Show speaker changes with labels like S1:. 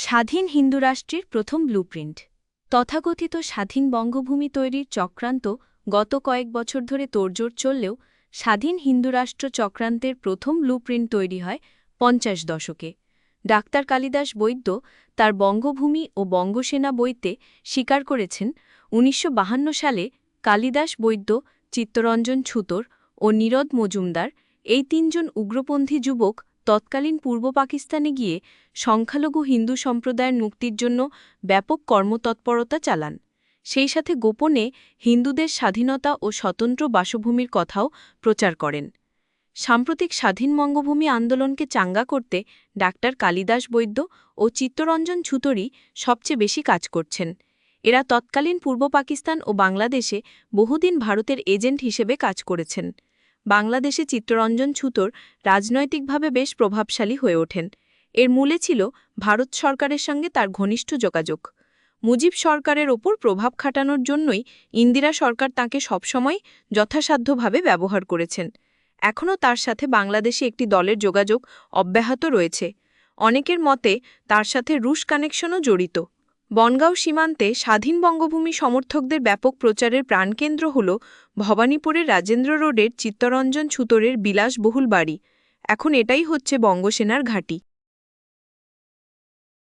S1: স্বাধীন হিন্দু রাষ্ট্রের প্রথম ব্লুপ্রিন্ট তথাকথিত স্বাধীন বঙ্গভূমি তৈরির চক্রান্ত গত কয়েক বছর ধরে তোড়জোড় চললেও স্বাধীন হিন্দুরাষ্ট্র চক্রান্তের প্রথম ব্লুপ্রিন্ট তৈরি হয় পঞ্চাশ দশকে। ডাক্তার কালিদাস বৈদ্য তার বঙ্গভূমি ও বঙ্গসেনা বইতে স্বীকার করেছেন, উনিশশো সালে কালিদাস বৈদ্য, চিত্তরঞ্জন ছুতর ও নীরদ মজুমদার, এই তিনজন উগ্রপন্থী যুবক তৎকালীন পূর্ব পাকিস্তানে গিয়ে সংখ্যালঘু হিন্দু সম্প্রদায়ের মুক্তির জন্য ব্যাপক কর্মতৎপরতা চালান। সেই সাথে গোপনে হিন্দুদের স্বাধীনতা ও স্বতন্ত্র বাসভূমির কথাও প্রচার করেন। সাম্প্রতিক স্বাধীন বঙ্গভূমি আন্দোলনকে চাঙ্গা করতে ডাক্তার কালিদাস বৈদ্য ও চিত্তরঞ্জন ছুতরি সবচেয়ে বেশি কাজ করছেন। এরা তৎকালীন পূর্ব পাকিস্তান ও বাংলাদেশে বহুদিন ভারতের এজেন্ট হিসেবে কাজ করেছেন। বাংলাদেশে চিত্তরঞ্জন ছুতর রাজনৈতিকভাবে বেশ প্রভাবশালী হয়ে ওঠেন। এর মূলে ছিল ভারত সরকারের সঙ্গে তার ঘনিষ্ঠ যোগাযোগ। মুজিব সরকারের ওপর প্রভাব খাটানোর জন্যই ইন্দিরা সরকার তাকে সবসময় যথাসাধ্যভাবে ব্যবহার করেছেন। এখনও তার সাথে বাংলাদেশে একটি দলের যোগাযোগ অব্যাহত রয়েছে। অনেকের মতে তার সাথে রুশ কানেকশনও জড়িত। বনগাঁও সীমান্তে স্বাধীন বঙ্গভূমি সমর্থকদের ব্যাপক প্রচারের প্রাণকেন্দ্র হল ভবানীপুরের রাজেন্দ্র রোডের চিত্তরঞ্জন ছুতরের বিলাসবহুল বাড়ি। এখন এটাই হচ্ছে বঙ্গসেনার ঘাঁটি।